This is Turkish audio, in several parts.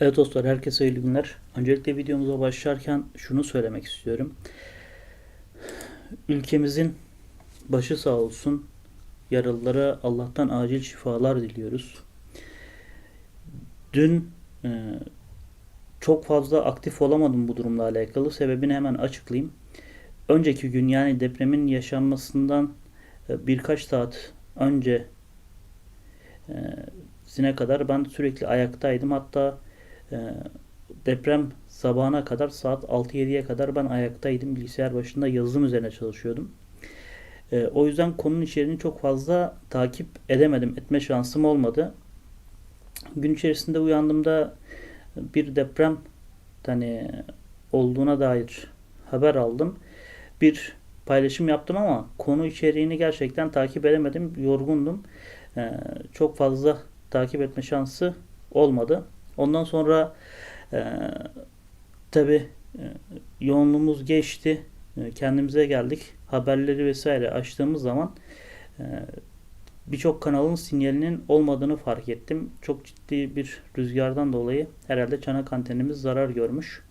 Evet dostlar herkese hayırlı günler. Öncelikle videomuza başlarken şunu söylemek istiyorum. Ülkemizin başı sağ olsun. Yaralılara Allah'tan acil şifalar diliyoruz. Dün e, çok fazla aktif olamadım bu durumla alakalı. Sebebini hemen açıklayayım. Önceki gün yani depremin yaşanmasından e, birkaç saat önce e, sine kadar ben sürekli ayaktaydım. Hatta deprem sabahına kadar saat 6-7'ye kadar ben ayaktaydım. Bilgisayar başında yazılım üzerine çalışıyordum. E, o yüzden konunun içeriğini çok fazla takip edemedim. Etme şansım olmadı. Gün içerisinde uyandığımda bir deprem hani olduğuna dair haber aldım. Bir paylaşım yaptım ama konu içeriğini gerçekten takip edemedim. Yorgundum. E, çok fazla takip etme şansı olmadı. Ondan sonra e, tabi e, yoğunluğumuz geçti. E, kendimize geldik. Haberleri vesaire açtığımız zaman e, birçok kanalın sinyalinin olmadığını fark ettim. Çok ciddi bir rüzgardan dolayı herhalde çanak antenimiz zarar görmüş.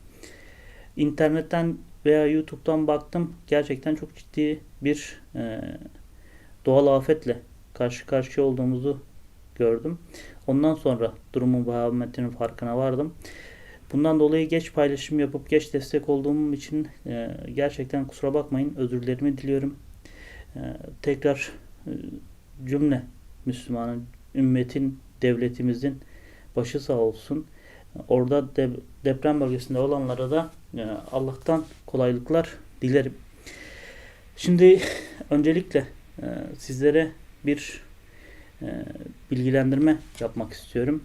İnternetten veya YouTube'dan baktım. Gerçekten çok ciddi bir e, doğal afetle karşı karşıya olduğumuzu gördüm. Ondan sonra durumun vahametinin farkına vardım. Bundan dolayı geç paylaşım yapıp geç destek olduğum için e, gerçekten kusura bakmayın. Özürlerimi diliyorum. E, tekrar e, cümle Müslümanın, ümmetin, devletimizin başı sağ olsun. Orada de, deprem bölgesinde olanlara da Allah'tan kolaylıklar dilerim. Şimdi öncelikle sizlere bir bilgilendirme yapmak istiyorum.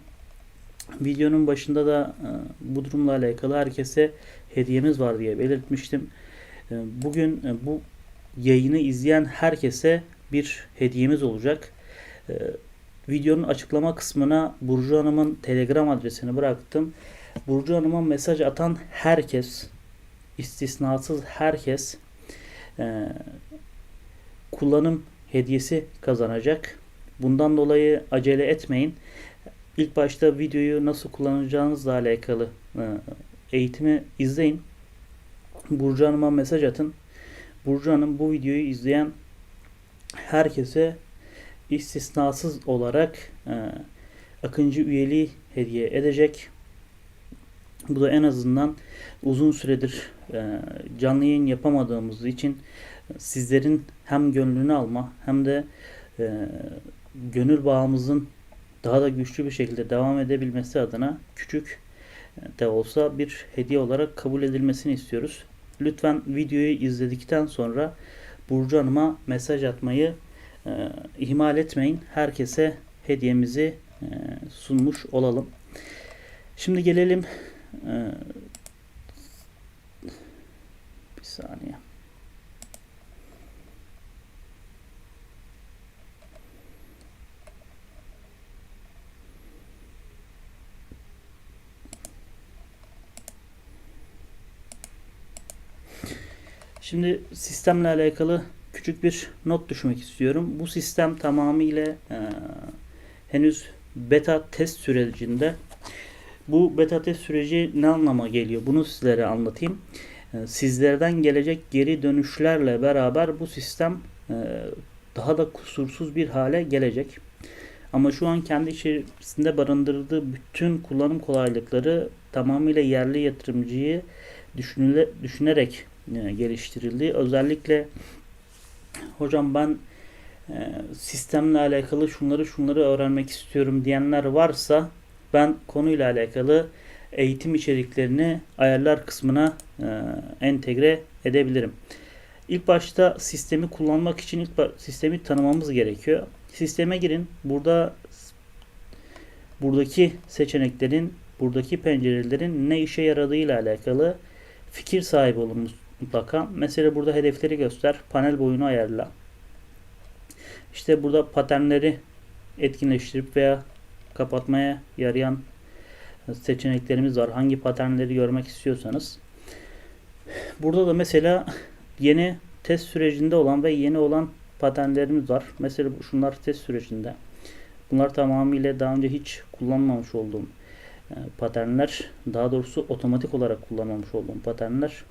Videonun başında da e, bu durumla alakalı herkese hediyemiz var diye belirtmiştim. E, bugün bu yayını izleyen herkese bir hediyemiz olacak. Videonun açıklama kısmına Burcu Hanım'ın Telegram adresini bıraktım. Burcu Hanım'a mesaj atan herkes, istisnasız herkes kullanım hediyesi kazanacak. Bundan dolayı acele etmeyin. İlk başta videoyu nasıl kullanacağınızla alakalı e, eğitimi izleyin. Burcu Hanım'a mesaj atın. Burcu Hanım bu videoyu izleyen herkese istisnasız olarak e, Akıncı üyeliği hediye edecek. Bu da en azından uzun süredir e, canlı yayın yapamadığımız için sizlerin hem gönlünü alma hem de gönül bağımızın daha da güçlü bir şekilde devam edebilmesi adına küçük de olsa bir hediye olarak kabul edilmesini istiyoruz. Lütfen videoyu izledikten sonra Burcu Hanım'a mesaj atmayı e, ihmal etmeyin. Herkese hediyemizi e, sunmuş olalım. Şimdi gelelim e, bir saniye. Şimdi sistemle alakalı küçük bir not düşmek istiyorum. Bu sistem tamamıyla e, henüz beta test sürecinde. Bu beta test süreci ne anlama geliyor? Bunu sizlere anlatayım. E, sizlerden gelecek geri dönüşlerle beraber bu sistem e, daha da kusursuz bir hale gelecek. Ama şu an kendi içerisinde barındırdığı bütün kullanım kolaylıkları tamamıyla yerli yatırımcıyı düşünüle, düşünerek e, geliştirildi. Özellikle hocam ben e, sistemle alakalı şunları şunları öğrenmek istiyorum diyenler varsa ben konuyla alakalı eğitim içeriklerini ayarlar kısmına e, entegre edebilirim. İlk başta sistemi kullanmak için ilk sistemi tanımamız gerekiyor. Sisteme girin. Burada buradaki seçeneklerin, buradaki pencerelerin ne işe yaradığı ile alakalı fikir sahibi olun mutlaka. Mesela burada hedefleri göster. Panel boyunu ayarla. İşte burada paternleri etkinleştirip veya kapatmaya yarayan seçeneklerimiz var. Hangi paternleri görmek istiyorsanız. Burada da mesela yeni test sürecinde olan ve yeni olan paternlerimiz var. Mesela şunlar test sürecinde. Bunlar tamamıyla daha önce hiç kullanmamış olduğum paternler daha doğrusu otomatik olarak kullanılmış olduğum paternler.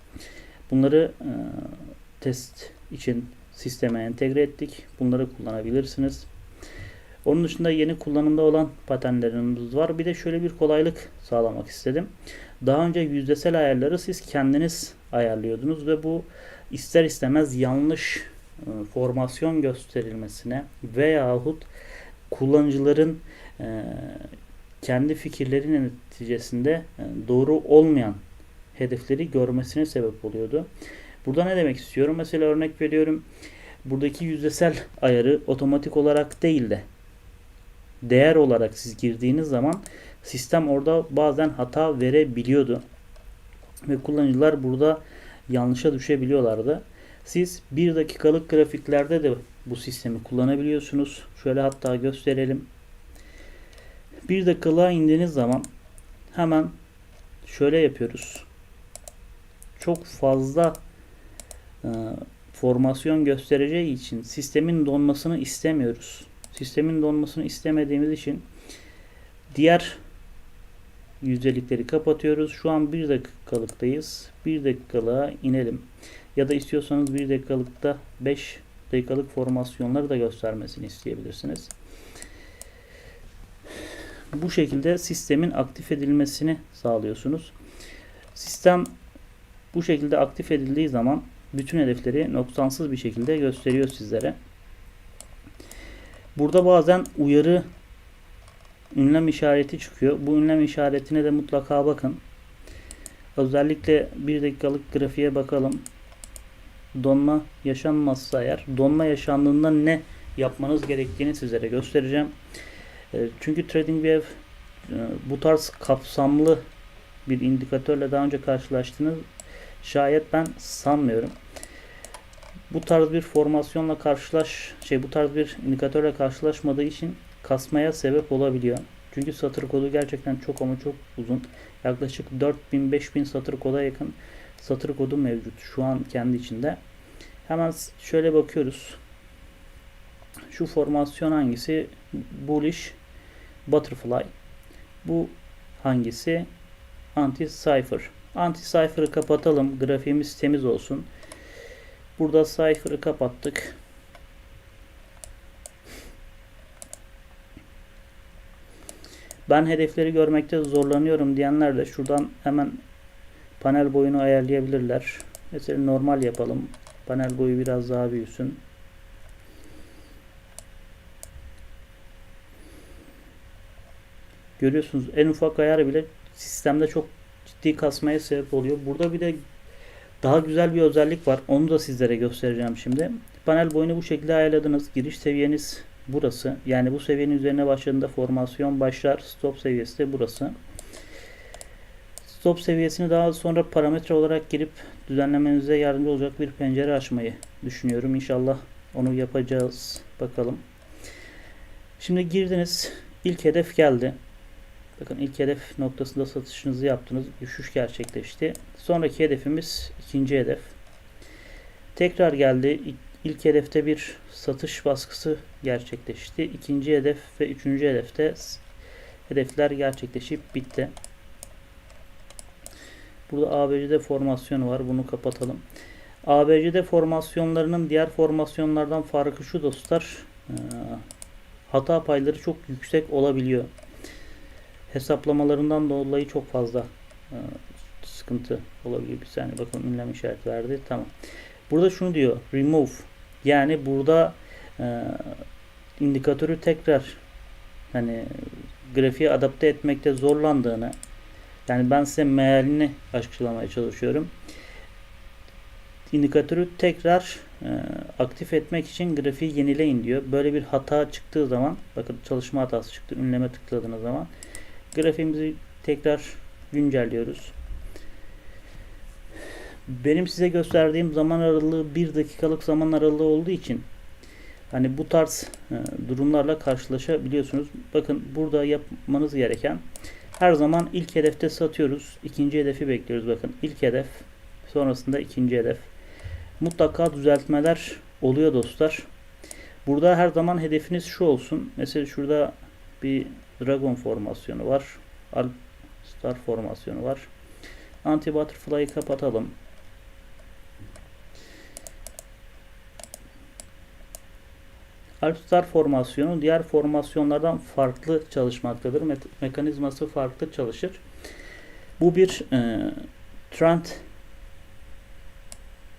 Bunları e, test için sisteme entegre ettik. Bunları kullanabilirsiniz. Onun dışında yeni kullanımda olan paternlerimiz var. Bir de şöyle bir kolaylık sağlamak istedim. Daha önce yüzdesel ayarları siz kendiniz ayarlıyordunuz ve bu ister istemez yanlış e, formasyon gösterilmesine veyahut kullanıcıların e, kendi fikirleri neticesinde e, doğru olmayan hedefleri görmesine sebep oluyordu. Burada ne demek istiyorum? Mesela örnek veriyorum. Buradaki yüzdesel ayarı otomatik olarak değil de değer olarak siz girdiğiniz zaman sistem orada bazen hata verebiliyordu. Ve kullanıcılar burada yanlışa düşebiliyorlardı. Siz 1 dakikalık grafiklerde de bu sistemi kullanabiliyorsunuz. Şöyle hatta gösterelim. 1 dakikalığa indiğiniz zaman hemen şöyle yapıyoruz. Çok fazla e, formasyon göstereceği için sistemin donmasını istemiyoruz. Sistemin donmasını istemediğimiz için diğer yüzdelikleri kapatıyoruz. Şu an 1 dakikalıktayız. 1 dakikalığa inelim. Ya da istiyorsanız 1 dakikalıkta 5 dakikalık formasyonları da göstermesini isteyebilirsiniz. Bu şekilde sistemin aktif edilmesini sağlıyorsunuz. Sistem bu şekilde aktif edildiği zaman bütün hedefleri noksansız bir şekilde gösteriyor sizlere. Burada bazen uyarı ünlem işareti çıkıyor. Bu ünlem işaretine de mutlaka bakın. Özellikle 1 dakikalık grafiğe bakalım. Donma yaşanmazsa eğer donma yaşandığında ne yapmanız gerektiğini sizlere göstereceğim. E, çünkü TradingView e, bu tarz kapsamlı bir indikatörle daha önce karşılaştığınız şayet ben sanmıyorum. Bu tarz bir formasyonla karşılaş şey bu tarz bir indikatörle karşılaşmadığı için kasmaya sebep olabiliyor. Çünkü satır kodu gerçekten çok ama çok uzun. Yaklaşık 4000-5000 satır koda yakın satır kodu mevcut şu an kendi içinde. Hemen şöyle bakıyoruz. Şu formasyon hangisi? Bullish Butterfly. Bu hangisi? Anti-Cipher. Anti-Cipher'ı kapatalım. Grafiğimiz temiz olsun. Burada Cipher'ı kapattık. Ben hedefleri görmekte zorlanıyorum diyenler de şuradan hemen panel boyunu ayarlayabilirler. Mesela normal yapalım. Panel boyu biraz daha büyüsün. Görüyorsunuz en ufak ayar bile sistemde çok ciddi kasmaya sebep oluyor. Burada bir de daha güzel bir özellik var. Onu da sizlere göstereceğim şimdi. Panel boyunu bu şekilde ayarladınız. Giriş seviyeniz burası. Yani bu seviyenin üzerine başladığında formasyon başlar. Stop seviyesi de burası. Stop seviyesini daha sonra parametre olarak girip düzenlemenize yardımcı olacak bir pencere açmayı düşünüyorum. İnşallah onu yapacağız. Bakalım. Şimdi girdiniz. İlk hedef geldi. Bakın ilk hedef noktasında satışınızı yaptınız. Düşüş gerçekleşti. Sonraki hedefimiz ikinci hedef. Tekrar geldi. İlk hedefte bir satış baskısı gerçekleşti. İkinci hedef ve üçüncü hedefte hedefler gerçekleşip bitti. Burada ABC'de formasyonu var. Bunu kapatalım. ABC'de formasyonlarının diğer formasyonlardan farkı şu dostlar. Hata payları çok yüksek olabiliyor hesaplamalarından dolayı çok fazla e, sıkıntı olabilir. Bir saniye bakın ünlem işaret verdi. Tamam. Burada şunu diyor. Remove. Yani burada e, indikatörü tekrar hani grafiğe adapte etmekte zorlandığını yani ben size mealini açıklamaya çalışıyorum. İndikatörü tekrar e, aktif etmek için grafiği yenileyin diyor. Böyle bir hata çıktığı zaman bakın çalışma hatası çıktı. Ünleme tıkladığınız zaman Grafiğimizi tekrar güncelliyoruz. Benim size gösterdiğim zaman aralığı bir dakikalık zaman aralığı olduğu için hani bu tarz e, durumlarla karşılaşabiliyorsunuz. Bakın burada yapmanız gereken her zaman ilk hedefte satıyoruz. ikinci hedefi bekliyoruz. Bakın ilk hedef sonrasında ikinci hedef. Mutlaka düzeltmeler oluyor dostlar. Burada her zaman hedefiniz şu olsun. Mesela şurada bir dragon formasyonu var. Al Star formasyonu var. Anti butterfly'ı kapatalım. Alp Star formasyonu diğer formasyonlardan farklı çalışmaktadır. Me- mekanizması farklı çalışır. Bu bir e, trend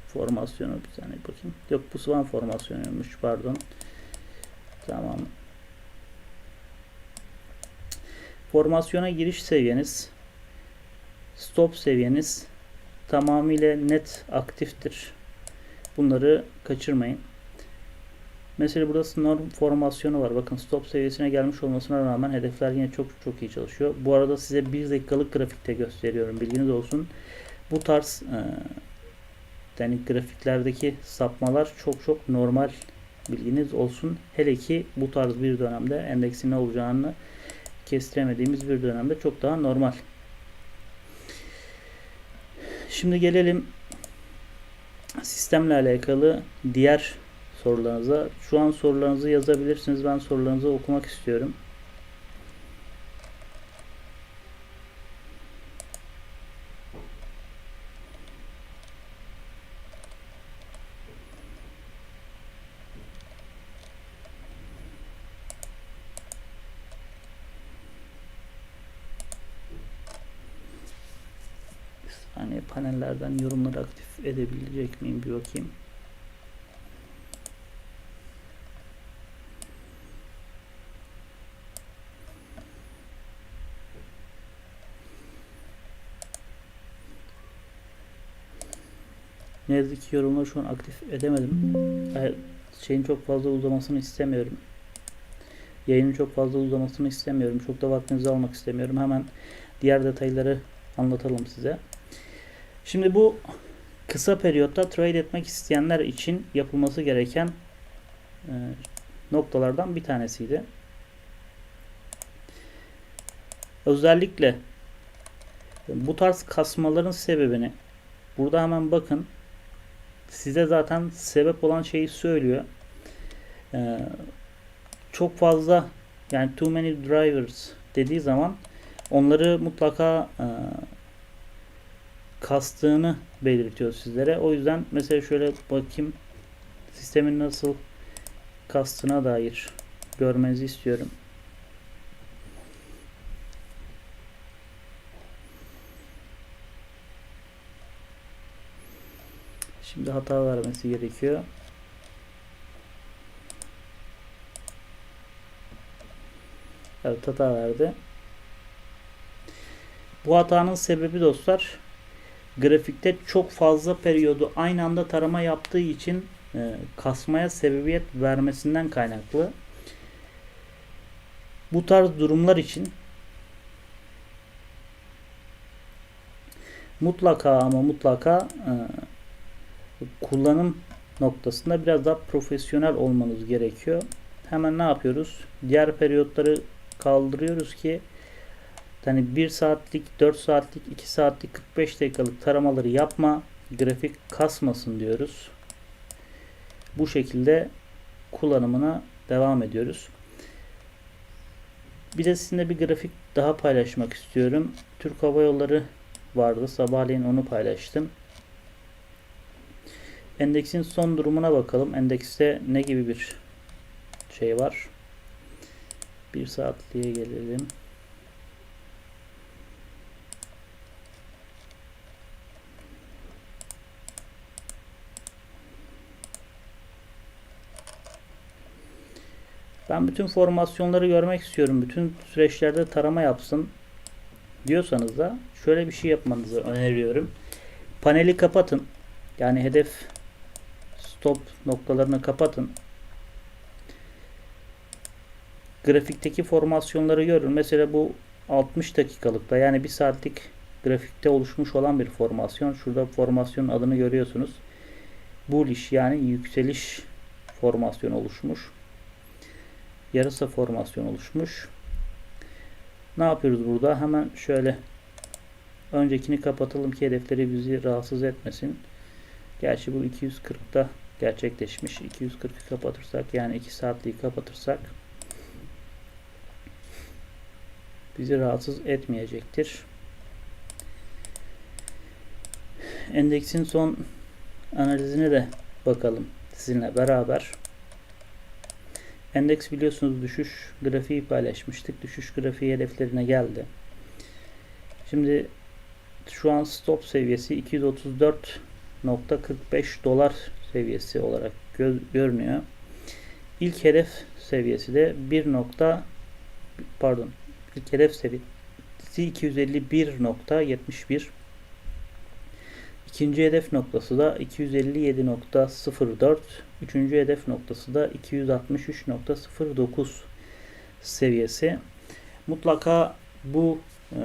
formasyonu bir saniye bakayım. Yok bu Swan formasyonuymuş pardon. Tamam. Formasyona giriş seviyeniz stop seviyeniz tamamıyla net aktiftir. Bunları kaçırmayın. Mesela burada norm formasyonu var. Bakın stop seviyesine gelmiş olmasına rağmen hedefler yine çok çok iyi çalışıyor. Bu arada size 1 dakikalık grafikte gösteriyorum. Bilginiz olsun. Bu tarz e, yani grafiklerdeki sapmalar çok çok normal bilginiz olsun. Hele ki bu tarz bir dönemde endeksin ne olacağını kestiremediğimiz bir dönemde çok daha normal. Şimdi gelelim sistemle alakalı diğer sorularınıza. Şu an sorularınızı yazabilirsiniz. Ben sorularınızı okumak istiyorum. Hani panellerden yorumları aktif edebilecek miyim bir bakayım. Ne ki yorumları şu an aktif edemedim. Şeyin çok fazla uzamasını istemiyorum. Yayının çok fazla uzamasını istemiyorum. Çok da vaktinizi almak istemiyorum. Hemen diğer detayları anlatalım size. Şimdi bu kısa periyotta trade etmek isteyenler için yapılması gereken e, noktalardan bir tanesiydi. Özellikle bu tarz kasmaların sebebini burada hemen bakın size zaten sebep olan şeyi söylüyor. Ee, çok fazla yani too many drivers dediği zaman onları mutlaka e, kastığını belirtiyor sizlere. O yüzden mesela şöyle bakayım sistemin nasıl kastına dair görmenizi istiyorum. Şimdi hata vermesi gerekiyor. Evet hata verdi. Bu hatanın sebebi dostlar grafikte çok fazla periyodu aynı anda tarama yaptığı için e, kasmaya sebebiyet vermesinden kaynaklı. Bu tarz durumlar için mutlaka ama mutlaka e, kullanım noktasında biraz daha profesyonel olmanız gerekiyor. Hemen ne yapıyoruz? Diğer periyotları kaldırıyoruz ki yani 1 saatlik, 4 saatlik, 2 saatlik, 45 dakikalık taramaları yapma. Grafik kasmasın diyoruz. Bu şekilde kullanımına devam ediyoruz. Bir de sizinle bir grafik daha paylaşmak istiyorum. Türk Hava Yolları vardı. Sabahleyin onu paylaştım. Endeksin son durumuna bakalım. Endekste ne gibi bir şey var? Bir saatliğe gelelim. Ben bütün formasyonları görmek istiyorum. Bütün süreçlerde tarama yapsın diyorsanız da şöyle bir şey yapmanızı öneriyorum. Paneli kapatın. Yani hedef stop noktalarını kapatın. Grafikteki formasyonları görün. Mesela bu 60 dakikalıkta yani 1 saatlik grafikte oluşmuş olan bir formasyon. Şurada formasyonun adını görüyorsunuz. Bullish yani yükseliş formasyonu oluşmuş yarısı formasyon oluşmuş. Ne yapıyoruz burada? Hemen şöyle öncekini kapatalım ki hedefleri bizi rahatsız etmesin. Gerçi bu 240'da gerçekleşmiş. 240'ı kapatırsak yani 2 saatliği kapatırsak bizi rahatsız etmeyecektir. Endeksin son analizine de bakalım sizinle beraber. Endeks biliyorsunuz düşüş grafiği paylaşmıştık. Düşüş grafiği hedeflerine geldi. Şimdi şu an stop seviyesi 234.45 dolar seviyesi olarak gö görünüyor. İlk hedef seviyesi de 1. pardon ilk hedef seviyesi 251.71 İkinci hedef noktası da 257.04 Üçüncü hedef noktası da 263.09 seviyesi. Mutlaka bu e,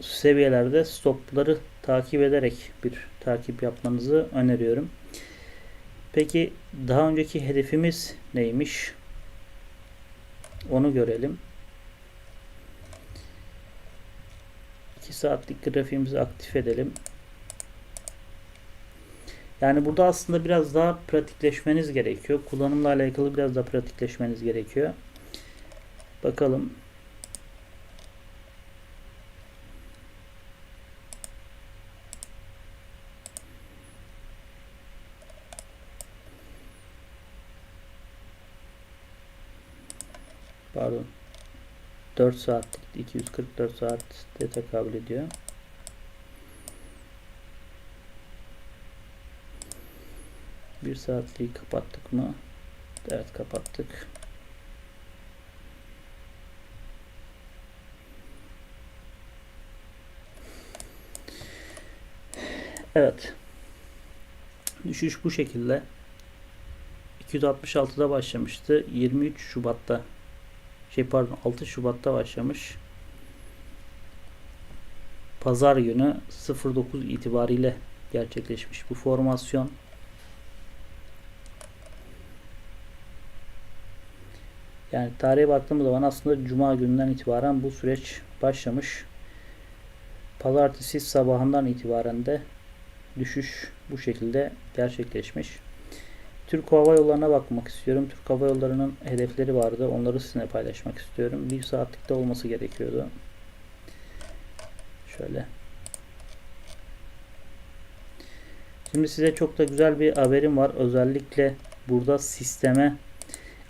seviyelerde stopları takip ederek bir takip yapmanızı öneriyorum. Peki daha önceki hedefimiz neymiş? Onu görelim. 2 saatlik grafiğimizi aktif edelim. Yani burada aslında biraz daha pratikleşmeniz gerekiyor. Kullanımla alakalı biraz daha pratikleşmeniz gerekiyor. Bakalım. Pardon. 4 saatlik 244 saatte tekabül ediyor. Bir saatliği kapattık mı? Evet kapattık. Evet. Düşüş bu şekilde. 266'da başlamıştı. 23 Şubat'ta şey pardon 6 Şubat'ta başlamış. Pazar günü 09 itibariyle gerçekleşmiş bu formasyon. Yani tarihe baktığımız zaman aslında Cuma gününden itibaren bu süreç başlamış. Pazartesi sabahından itibaren de düşüş bu şekilde gerçekleşmiş. Türk Hava Yolları'na bakmak istiyorum. Türk Hava Yolları'nın hedefleri vardı. Onları sizinle paylaşmak istiyorum. Bir saatlikte olması gerekiyordu. Şöyle. Şimdi size çok da güzel bir haberim var. Özellikle burada sisteme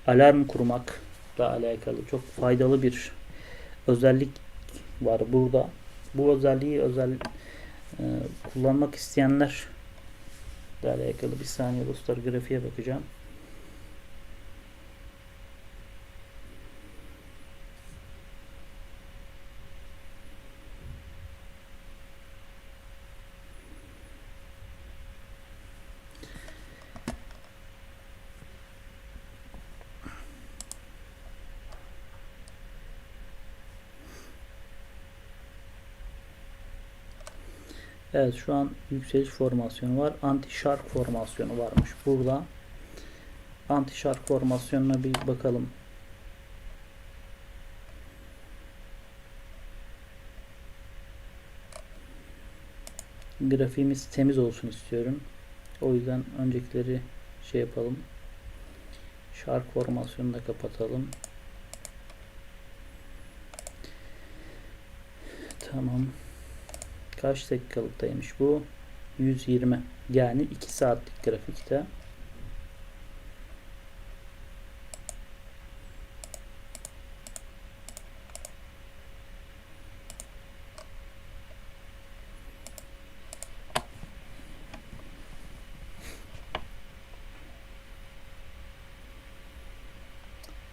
alarm kurmak alakalı çok faydalı bir özellik var burada. Bu özelliği özel e, kullanmak isteyenler alakalı bir saniye dostlar grafiğe bakacağım. Evet şu an yükseliş formasyonu var. Anti shark formasyonu varmış burada. Anti shark formasyonuna bir bakalım. Grafiğimiz temiz olsun istiyorum. O yüzden öncekileri şey yapalım. Shark formasyonunu da kapatalım. Tamam. Kaç dakikalıktaymış bu? 120. Yani 2 saatlik grafikte.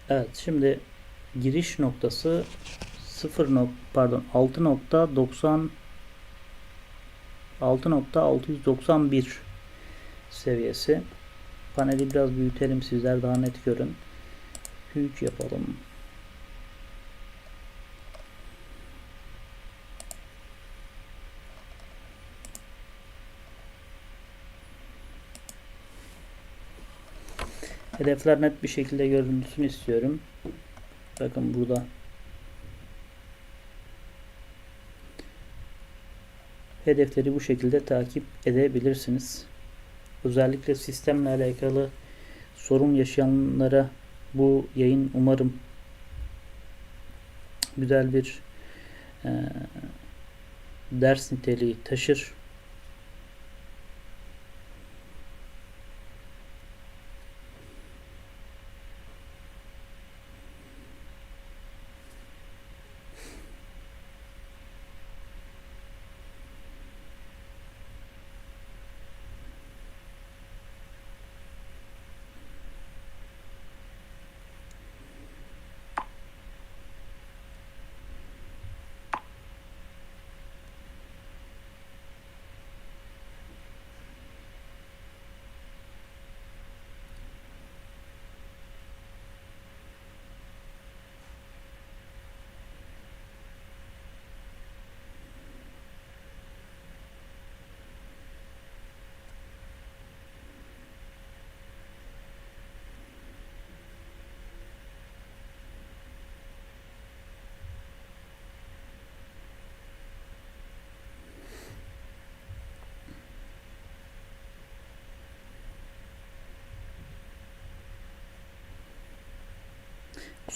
Evet şimdi giriş noktası 0 pardon 6.90 6.691 seviyesi. Paneli biraz büyütelim sizler daha net görün. Büyük yapalım. Hedefler net bir şekilde görüntüsünü istiyorum. Bakın burada hedefleri bu şekilde takip edebilirsiniz. Özellikle sistemle alakalı sorun yaşayanlara bu yayın umarım güzel bir e, ders niteliği taşır.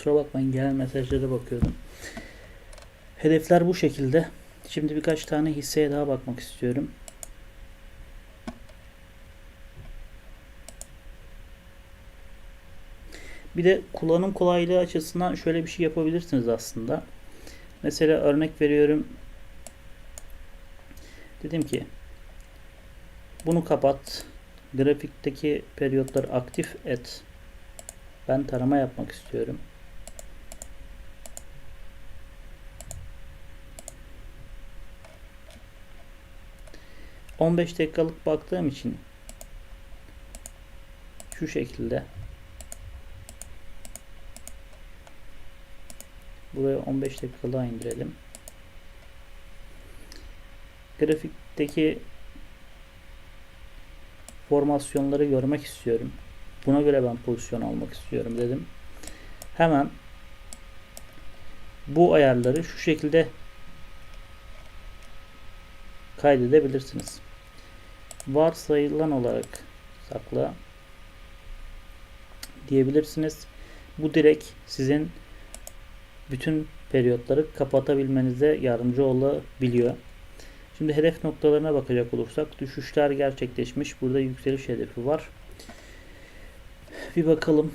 Kusura bakmayın gelen mesajlara bakıyordum. Hedefler bu şekilde. Şimdi birkaç tane hisseye daha bakmak istiyorum. Bir de kullanım kolaylığı açısından şöyle bir şey yapabilirsiniz aslında. Mesela örnek veriyorum. Dedim ki bunu kapat. Grafikteki periyotları aktif et. Ben tarama yapmak istiyorum. ...15 dakikalık baktığım için... ...şu şekilde... Buraya 15 dakika daha indirelim. Grafikteki formasyonları görmek istiyorum. Buna göre ben pozisyon almak istiyorum dedim. Hemen bu ayarları şu şekilde kaydedebilirsiniz. Varsayılan olarak sakla diyebilirsiniz. Bu direkt sizin bütün periyotları kapatabilmenize yardımcı olabiliyor. Şimdi hedef noktalarına bakacak olursak düşüşler gerçekleşmiş. Burada yükseliş hedefi var. Bir bakalım.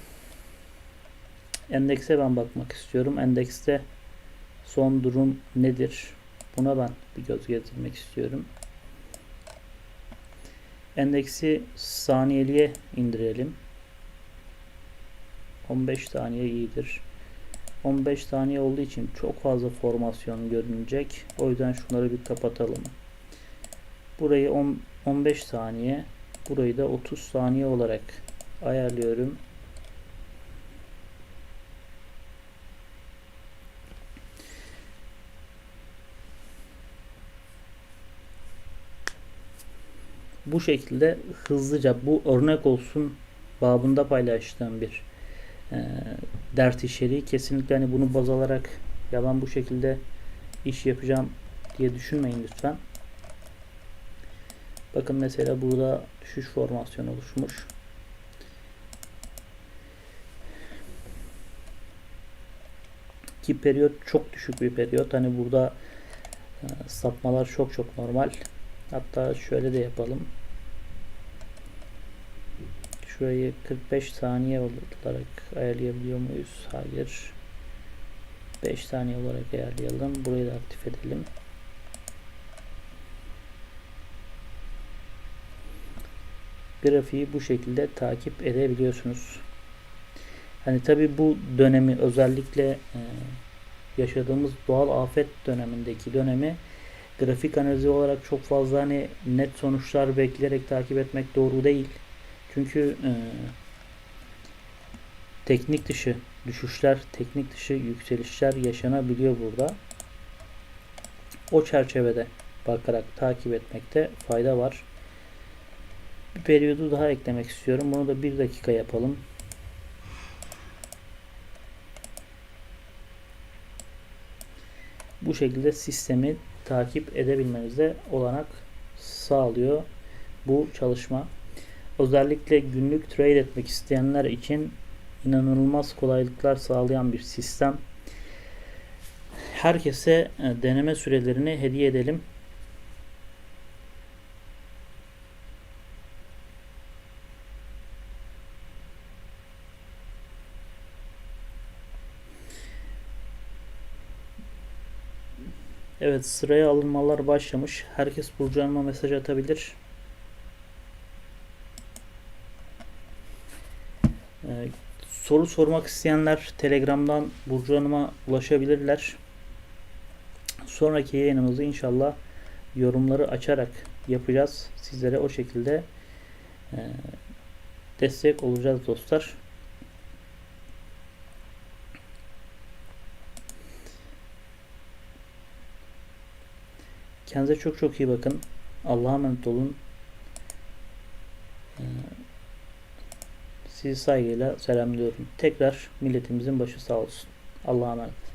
Endekse ben bakmak istiyorum. Endekste son durum nedir? Buna ben bir göz gezdirmek istiyorum. Endeksi saniyeliğe indirelim. 15 saniye iyidir. 15 saniye olduğu için çok fazla formasyon görünecek. O yüzden şunları bir kapatalım. Burayı 10, 15 saniye, burayı da 30 saniye olarak ayarlıyorum. Bu şekilde hızlıca bu örnek olsun babında paylaştığım bir e, dert içeriği. Kesinlikle hani bunu baz alarak ya ben bu şekilde iş yapacağım diye düşünmeyin lütfen. Bakın mesela burada düşüş formasyonu oluşmuş. Ki periyot çok düşük bir periyot. Hani burada e, sapmalar çok çok normal. Hatta şöyle de yapalım. Şurayı 45 saniye olarak ayarlayabiliyor muyuz? Hayır. 5 saniye olarak ayarlayalım. Burayı da aktif edelim. Grafiği bu şekilde takip edebiliyorsunuz. Hani tabi bu dönemi özellikle e, yaşadığımız doğal afet dönemindeki dönemi grafik analizi olarak çok fazla hani net sonuçlar bekleyerek takip etmek doğru değil. Çünkü e, teknik dışı düşüşler, teknik dışı yükselişler yaşanabiliyor burada. O çerçevede bakarak takip etmekte fayda var. Bir periyodu daha eklemek istiyorum. Bunu da bir dakika yapalım. Bu şekilde sistemi takip edebilmenize olanak sağlıyor bu çalışma. Özellikle günlük trade etmek isteyenler için inanılmaz kolaylıklar sağlayan bir sistem. Herkese e, deneme sürelerini hediye edelim. Evet sıraya alınmalar başlamış. Herkes Burcu Hanım'a mesaj atabilir. Ee, soru sormak isteyenler Telegram'dan Burcu Hanım'a ulaşabilirler. Sonraki yayınımızı inşallah yorumları açarak yapacağız. Sizlere o şekilde e, destek olacağız dostlar. Kendinize çok çok iyi bakın. Allah'a emanet olun. Ee, sizi saygıyla selamlıyorum. Tekrar milletimizin başı sağ olsun. Allah'a emanet.